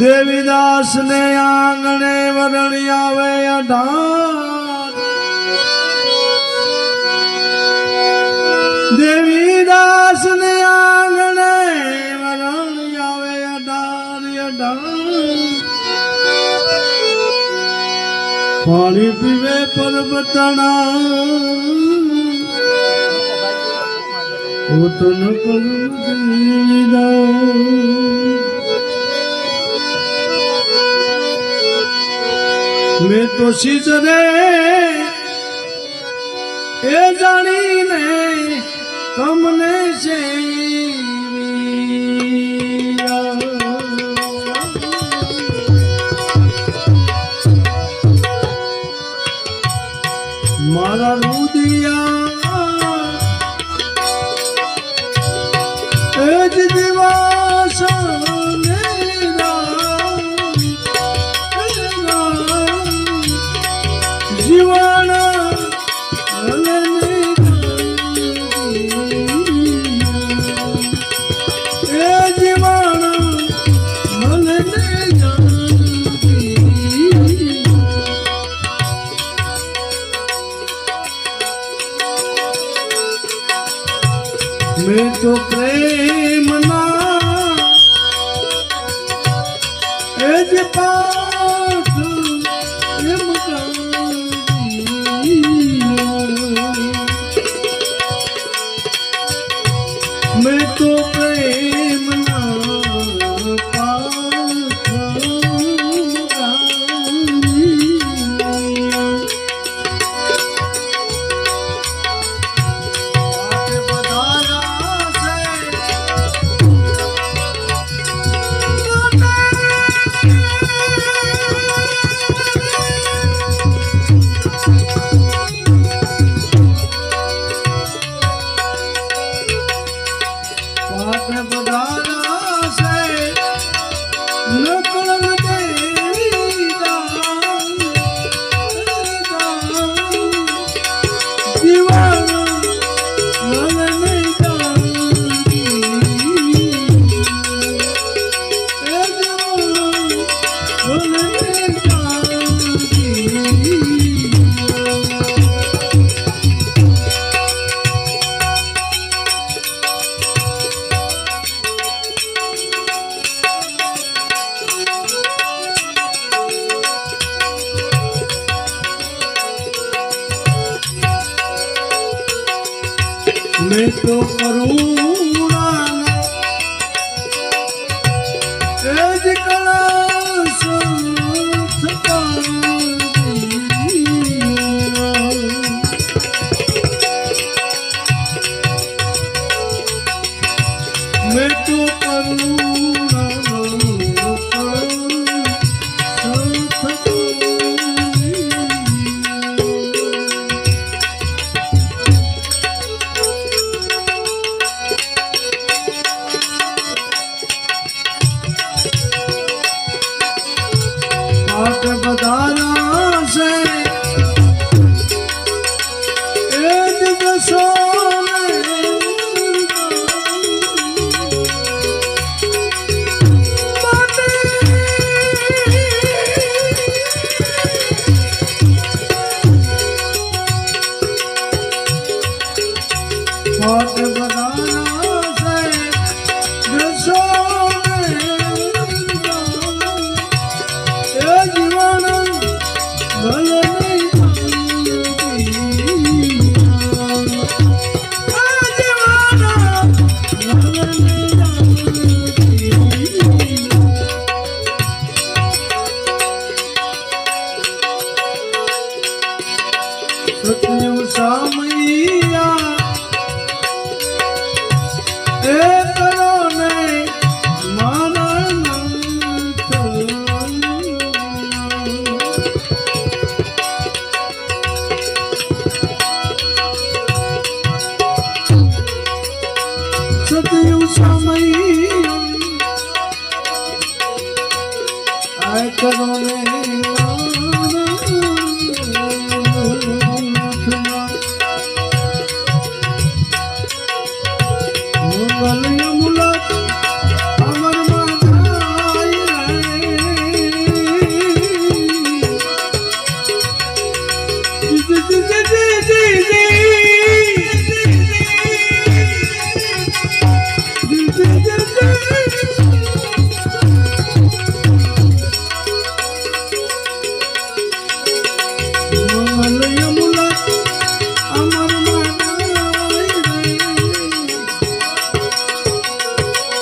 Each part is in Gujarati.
દેવીદાસ ને આંગણે વરણી આવે અઢાર. દેવીદાસ ને આંગણે વરણી આવે અઢાર અઢાર. પાણી પીવે પરબતણા દેવીદાસ મેં તો સિજરે એ જાણીને તમને છે મારા એ મેં તો પ્રેમના મેં તો કરુણા પાટ બધાના છે. એ જ સમય. આ કરો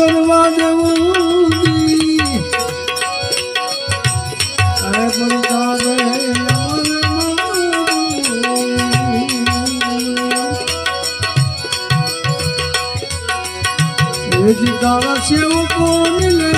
ગરવા દેવું અરે એ જ તારા સેવકો મિલે